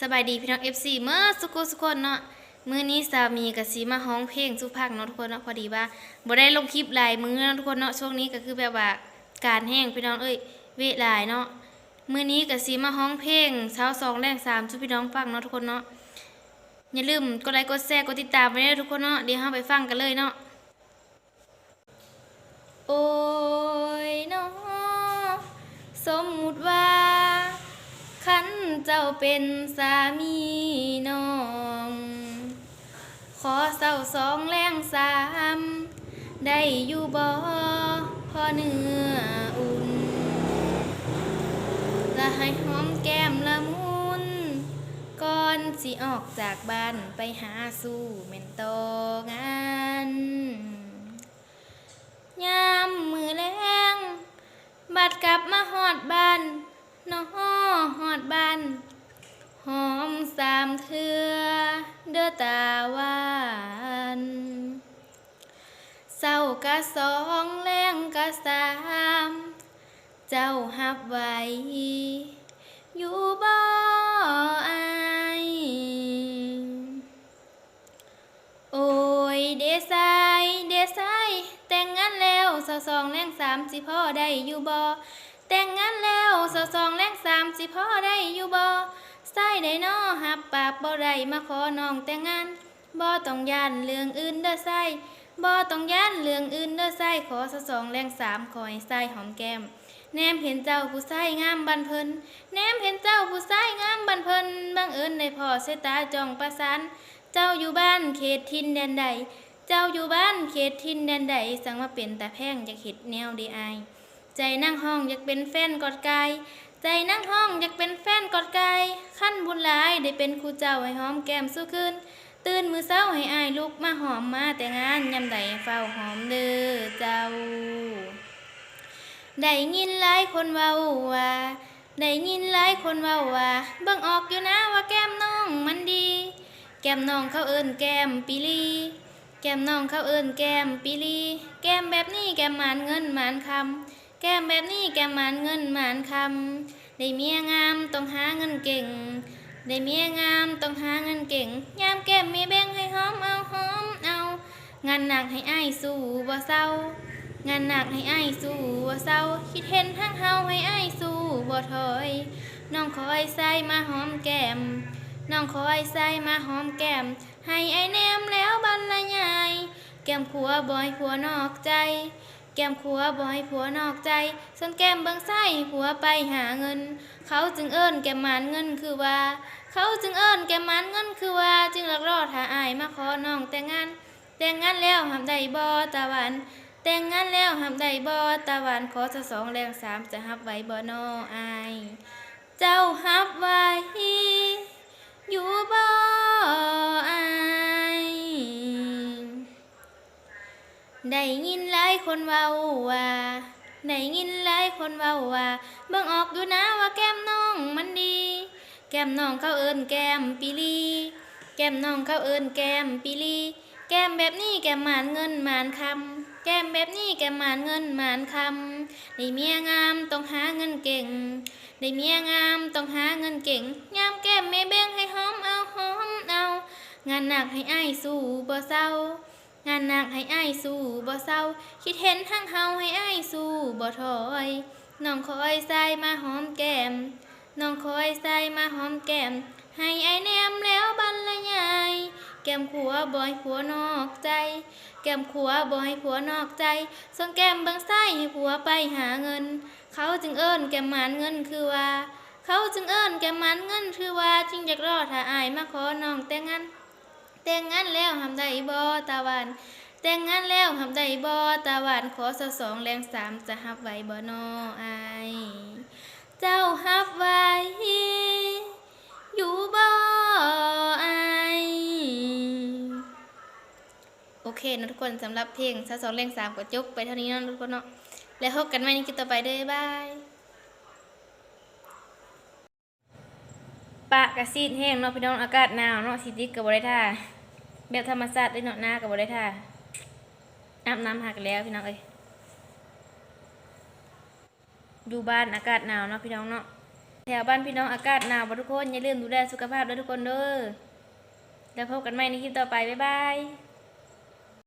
สบายดีพี่น้อง FC เมื่อสุกุสุกคนเนาะมื้อนี้สามีกับสีมาฮ้องเพลงสุพักเนาะทุกคนเนาะพอดีว่าบ่ได้ลงคลิปหลายมื้อเนาะทุกคนเนาะช่วงนี้ก็คือแบบว่าการแห้งพี่น้องเอ้ยเวลายเนาะมื้อนี้ก็สีมาฮ้องเพลงเช้าสองแรงสามชุพี่น้องฟังเนาะทุกคนเนาะอย่าลืมกดไลค์กดแชร์กดติดตามไว้ด้วยทุกคนเนาะเดี๋ยวเราไปฟังกันเลยเนาะโอ้ยเนาะสมมุติว่า ขันเจ้าเป็นสามีน้อง ขอเศร้าสองแรงสามได้อยู่บ่พอเนื้ออุ่นและให้หอมแก้มละมุนก่อนสิออกจากบ้านไปหาสู่เมนโตงานยามมือแรงบัดกลับมาหอดบ้านน้อง หอดบ้านหอมสามเทือเด้อตาวานเศร้ากะสองแรงกะสามเจ้าหับไว้อยู่บ่อายโอ้ยเดซายเดซายแต่งงานแล้วสาวสองแรงสามสิพ่อได้อยู่บ่ แต่งงานแล้วสาวสองแรงสามสิพ่อได้อยู่บ่ใส่ได้นอหับปากบ่ได้มาขอน้องแต่งงานบ่ต้องย่านเรื่องอื่นเด้อใส่บ่ต้องย่านเรื่องอื่นเด้อใส่ขอสาวสองแรงสามขอให้ใส่หอมแก้ม แนมเห็นเจ้าผู้ใส่งามบันเพินแนมเห็นเจ้าผู้ใส่งามบันเพินบังเอิญในพ่อเสยตาจ้องประสาน เจ้าอยู่บ้านเขตทินแดนใด เจ้าอยู่บ้านเขตทินแดนใด สั่งมาเป็นตาแพงอยากเห็ดแนวดีอาย ใจนั่งห้องอยากเป็นแฟนกอดกาย ใจนั่งห้องอยากเป็นแฟนกอดกาย ขั้นบุญหลายได้เป็นครูเจ้าให้หอมแก้มสู้คืนตื่นมือเช้าให้อายลุกมาหอมมาแต่งานยำใดเฝ้าหอมเด้อเจ้า ได้ยินหลายคนเว้าว่า ได้ยินหลายคนเว้าว่าเบิ่งออกอยู่นะว่าแก้มน้องมันดี แก้มน้องเขาเอิ้นแก้มปิลีแก้มน้องเขาเอิ้นแก้มปิลีแก้มแบบนี้แก้มหมานเงินหมานคำ แก้มแบบนี้แก้มหมานเงินหมานคำได้เมียงามต้องหาเงินเก่งได้เมียงามต้องหาเงินเก่ง ยามแก้มมีแบ่งให้หอมเอาหอมเอา งานหนักให้อ้ายสู้บ่เศร้างานหนักให้อ้ายสู้บ่เศร้า คิดเห็นทั้งเฮาให้อ้ายสู้บ่ถอย น้องคอยใส่มาหอมแก้ม น้องคอยใส่มาหอมแก้ม ให้ไอายแนมแล้วบรรยาย แก้มขัวบ่ให้ผัวนอกใจ แก้มขัวบ่ให้ผัวนอกใจ ส่วนแก้มเบิ่งซ้ายให้ผัวไปหาเงิน เขาจึงเอิ้นแก้มหมานเงินคือว่า เขาจึงเอิ้นแก้มหมานเงินคือว่า จึงลักรอถ้าอายมาขอน้องแต่งงาน แต่งงานแล้วหามได้บ่ตะวัน แต่งงานแล้วหามได้บ่ตะวันขอจะสองแรงสามจะฮับไว้บ่นออาย เจ้าฮับไว้อยู่บ่ ได้ยินหลายคนเว้าว่าได้ยินหลายคนเว้าว่าเบิ่งออกอยู่นะว่าแก้มน้องมันดี แก้มน้องเขาเอิ้นแก้มปิลี แก้มน้องเขาเอิ้นแก้มปิลี แก้มแบบนี้แก้มหมานเงินหมานคำแก้มแบบนี้แก้มหมานเงินหมานคำได้เมียงามต้องหาเงินเก่งได้เมียงามต้องหาเงินเก่งยามแก้มแม่เบ่งให้หอมเอาหอมเอา งานหนักให้อ้ายสู้บ่เศร้า งานหนักให้อ้ายสู้บ่เศร้า คิดเห็นทั้งเฮาให้อ้ายสู้บ่ถอยน้องคอยใส่มาหอมแก้มน้องคอยใส่มาหอมแก้ม ให้ไอายแนมแล้วบรรยาย แก้มขัวบ่ให้ผัวนอกใจ แก้มขัวบ่ให้ผัวนอกใจส่วนแก้มบิ่งซ้ให้ผัวไปหาเงิน เขาจึงเอิ้นแก้มหมานเงินคือว่า เขาจึงเอิ้นแก้มหมานเงินคือว่าจึงอยากรอถ้าอายมาขอน้องแต่งงาน แต่งงานแล้วทำได้บ่ตาหวานแต่งงานแล้วทำได้บ่ตาหวานขอสสองแรงสามจะฮับไว้บ่นอไอเจ้าฮับไว้อยู่บ่อโอเคนะทุกคนสำหรับเพลงสสองแรงสามก็จบไปเท่านี้นะทุกคนเนาะแล้วพบกันใหม่ในคลิปต่อไปเด้อบาย ปะกระซีดแห้งเนาะพี่น้องอากาศหนาวเนาะสิติกกับบริท่าแบบธรรมชาติได้เนาะหน้ากับบริท่าอาบน้ำหักแล้วพี่น้องเอ้ยอยู่บ้านอากาศหนาวเนาะพี่น้องเนาะแถวบ้านพี่น้องอากาศหนาวทุกคนอย่าลืมดูแลสุขภาพด้วยทุกคนเด้อแล้วพบกันใหม่ในคลิปต่อไปบ๊ายบาย